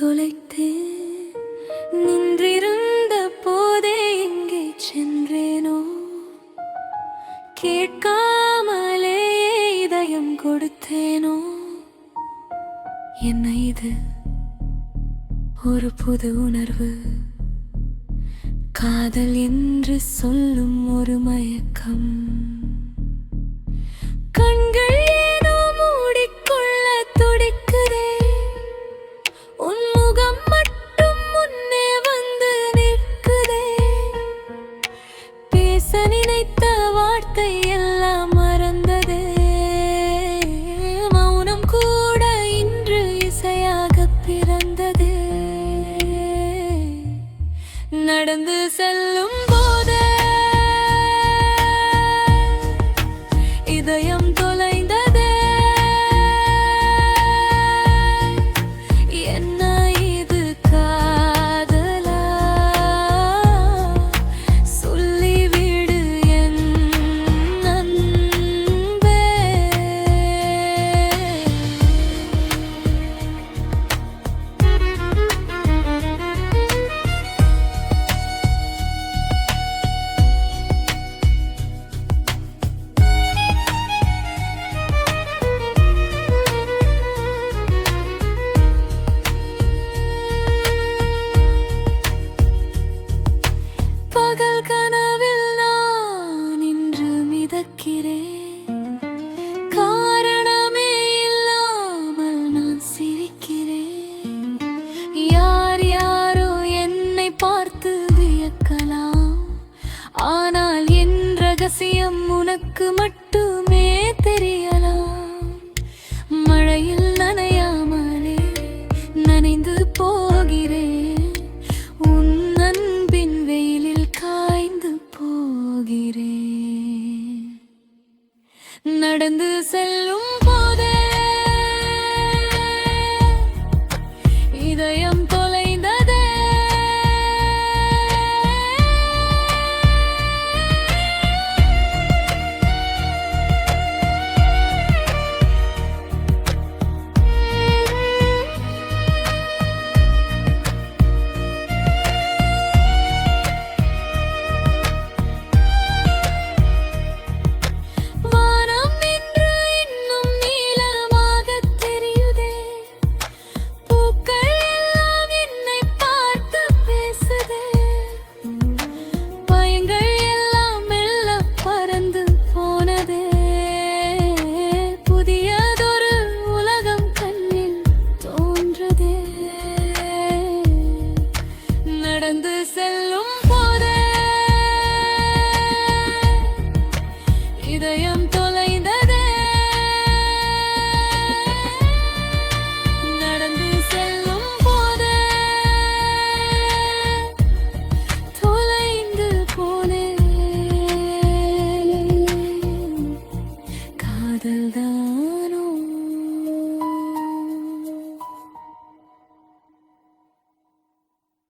தொலைத்தேன் நின்றிருந்த போதே எங்கே சென்றேனோ? கேட்காமலே இதயம் கொடுத்தேனோ? என்ன இது? ஒரு புது உணர்வு. காதல் என்று சொல்லும் ஒரு மயக்கம். நடந்து செல்லும் போதே இதயம் தொலை மிதக்கிறேன் காரணமே இல்லாமல் நான் சிரிக்கிறேன். யார் யாரோ என்னை பார்த்து வியக்கலாம். ஆனால் என் ரகசியம் உனக்கு மட்டும் இதயம் தொலைந்ததே. நடந்து செல்லும் போது. தொலைந்து போனேன் காதல்தான்